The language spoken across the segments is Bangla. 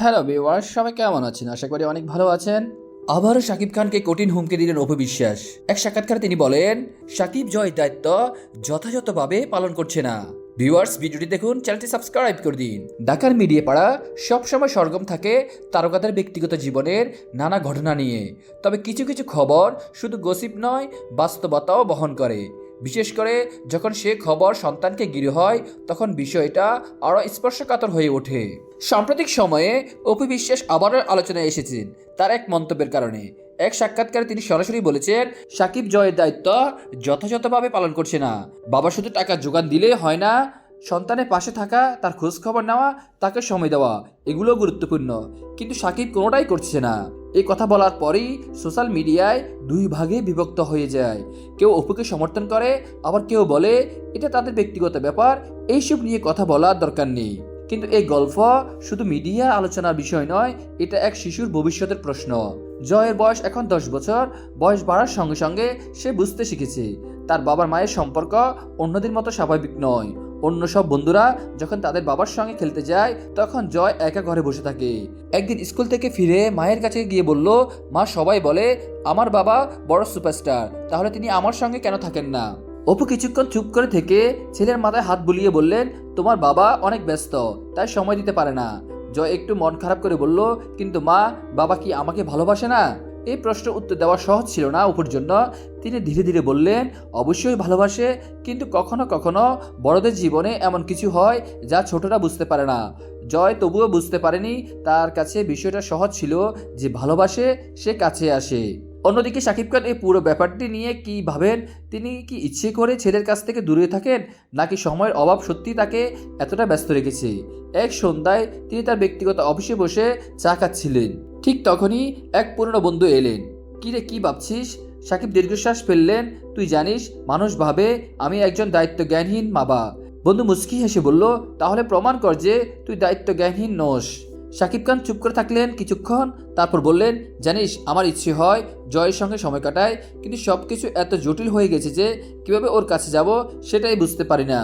হ্যালো ভিউয়ার্স, সবাই কেমন আছেন? আশা করি অনেক ভালো আছেন। আবারও শাকিব খানকে কঠিন হুমকি দিলেন অপু বিশ্বাস এক সাক্ষাৎকারে তিনি বলেন, শাকিব জয় দায়িত্ব যথাযথভাবে পালন করছে না। ভিউয়ার্স, ভিডিওটি দেখুন, চ্যানেলটি সাবস্ক্রাইব করে দিন। ঢাকার মিডিয়া পাড়া সবসময় সরগম থাকে তারকাদের ব্যক্তিগত জীবনের নানা ঘটনা নিয়ে। তবে কিছু কিছু খবর শুধু গসিপ নয়, বাস্তবতাও বহন করে। বিশেষ করে যখন সে খবর সন্তানকে গিরে হয়, তখন বিষয়টা আরও স্পর্শকাতর হয়ে ওঠে। সাম্প্রতিক সময়ে অপি বিশ্বাস আবারও আলোচনায় এসেছেন, তার এক মন্তব্যের কারণে। এক সাক্ষাৎকারে তিনি সরাসরি বলেছেন, সাকিব জয়ের দায়িত্ব যথাযথভাবে পালন করছে না। বাবা শুধু টাকা যোগান দিলে হয় না সন্তানের পাশে থাকা, তার খোঁজ খবর নেওয়া, তাকে সময় দেওয়া, এগুলো গুরুত্বপূর্ণ। কিন্তু সাকিব কোনোটাই করছে না। এই কথা বলার পরেই সোশ্যাল মিডিয়ায় দুই ভাগে বিভক্ত হয়ে যায়। কেউ অপুকে সমর্থন করে, আবার কেউ বলে, এটা তাদের ব্যক্তিগত ব্যাপার, এইসব নিয়ে কথা বলার দরকার নেই। কিন্তু এই গল্প শুধু মিডিয়া আলোচনার বিষয় নয়, এটা এক শিশুর ভবিষ্যতের প্রশ্ন। জয়ের বয়স এখন দশ বছর, বয়স বাড়ার সঙ্গে সঙ্গে সে বুঝতে শিখেছে, তার বাবার মায়ের সম্পর্ক অন্যদের মতো স্বাভাবিক নয়। অন্য সব বন্ধুরা যখন তাদের বাবার সঙ্গে খেলতে যায়, তখন জয় একা ঘরে বসে থাকে। একদিন স্কুল থেকে ফিরে মায়ের কাছে গিয়ে বলল, মা, সবাই বলে, আমার বাবা বড় সুপারস্টার, তাহলে তিনি আমার সঙ্গে কেন থাকেন না? অপু কিছুক্ষণ চুপ করে থেকে ছেলের মাথায় হাত বুলিয়ে বললেন, তোমার বাবা অনেক ব্যস্ত, তাই সময় দিতে পারে না। জয় একটু মন খারাপ করে বলল, কিন্তু মা, বাবা কি আমাকে ভালোবাসে না? এই প্রশ্নের উত্তর দেওয়া সহজ ছিল না অপুর জন্য। তিনি ধীরে ধীরে বললেন, অবশ্যই ভালোবাসে, কিন্তু কখনো কখনো বড়দের জীবনে এমন কিছু হয় যা ছোটরা বুঝতে পারে না। জয় তবুও বুঝতে পারেনি, তার কাছে বিষয়টা সহজ ছিল যে ভালোবাসে, সে কাছে আসে। অন্যদিকে শাকিব খান এই পুরো ব্যাপারটি নিয়ে কি ভাবেন? তিনি কি ইচ্ছে করে ছেলের কাছ থেকে দূরে থাকেন? নাকি সময়ের অভাব সত্যি তাকে এতটা ব্যস্ত রেখেছে? এক সন্ধ্যায় তিনি তার ব্যক্তিগত অফিসে বসে চা খাচ্ছিলেন। ঠিক তখনই এক পুরনো বন্ধু এলেন। কী কিরে কি ভাবছিস? সাকিব দীর্ঘশ্বাস ফেললেন। তুই জানিস, মানুষ ভাবে আমি একজন দায়িত্ব জ্ঞানহীন বাবা বন্ধু মুস্কি হেসে বলল, তাহলে প্রমাণ কর যে তুই দায়িত্ব জ্ঞানহীন নোস। শাকিব খান চুপ করে থাকলেন কিছুক্ষণ, তারপর বললেন, জানিস, আমার ইচ্ছে হয় জয়ের সঙ্গে সময় কাটায়, কিন্তু সব কিছু এত জটিল হয়ে গেছে যে কীভাবে ওর কাছে যাব সেটাই বুঝতে পারি না।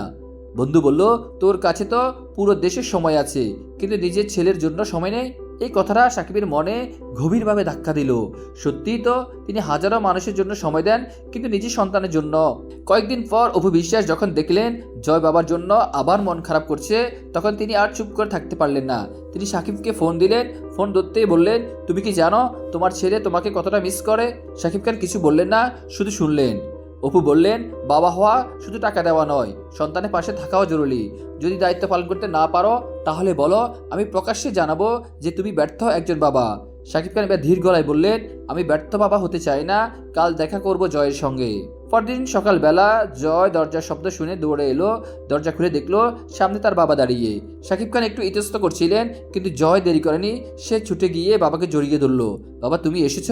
বন্ধু বলল, তোর কাছে তো পুরো দেশের সময় আছে, কিন্তু নিজের ছেলের জন্য সময় নেই? এই কথাটা সাকিবের মনে গভীরভাবে ধাক্কা দিল। সত্যিই তো তিনি হাজারো মানুষের জন্য সময় দেন, কিন্তু নিজের সন্তানের জন্য। কয়েকদিন পর অপু বিশ্বাস যখন দেখলেন জয় বাবার জন্য আবার মন খারাপ করছে, তখন তিনি আর চুপ করে থাকতে পারলেন না। তিনি সাকিবকে ফোন দিলেন, ফোন ধরতেই বললেন, তুমি কি জানো তোমার ছেলে তোমাকে কতটা মিস করে? সাকিব খান কিছু বললেন না, শুধু শুনলেন। অপু বললেন, বাবা হওয়া শুধু টাকা দেওয়া নয়, সন্তানের পাশে থাকাও জরুরি। যদি দায়িত্ব পালন করতে না পারো, তাহলে বলো, আমি প্রকাশ্যে জানাব যে তুমি ব্যর্থ একজন বাবা। শাকিব খান এবার ধীর গলায় বললেন, আমি ব্যর্থ বাবা হতে চাই না, কাল দেখা করব জয়ের সঙ্গে। পরদিন সকালবেলা জয় দরজার শব্দ শুনে দৌড়ে এলো, দরজা খুলে দেখল সামনে তার বাবা দাঁড়িয়ে। শাকিব খান একটু ইতস্ত করছিলেন, কিন্তু জয় দেরি করেনি, সে ছুটে গিয়ে বাবাকে জড়িয়ে ধরলো। বাবা, তুমি এসেছ?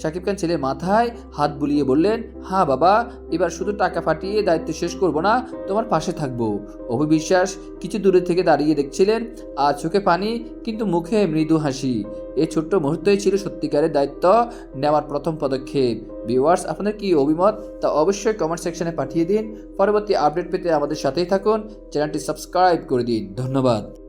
শাকিব খান ছেলের মাথায় হাত বুলিয়ে বললেন হ্যাঁ বাবা, এবার শুধু টাকা ফাটিয়ে দায়িত্ব শেষ করব না, তোমার পাশে থাকব। অভিবিশ্বাস কিছু দূরে থেকে দাঁড়িয়ে দেখছিলেন আর চোখে পানি, কিন্তু মুখে মৃদু হাসি। এই ছোট্ট মুহূর্তই ছিল সত্যিকারের দায়িত্ব নেওয়ার প্রথম পদক্ষেপ। ভিউয়ার্স, আপনাদের কি অভিমত তা অবশ্যই কমেন্ট সেকশনে পাঠিয়ে দিন। পরবর্তী আপডেট পেতে আমাদের সাথেই থাকুন। চ্যানেলটি সাবস্ক্রাইব করে দিন। ধন্যবাদ।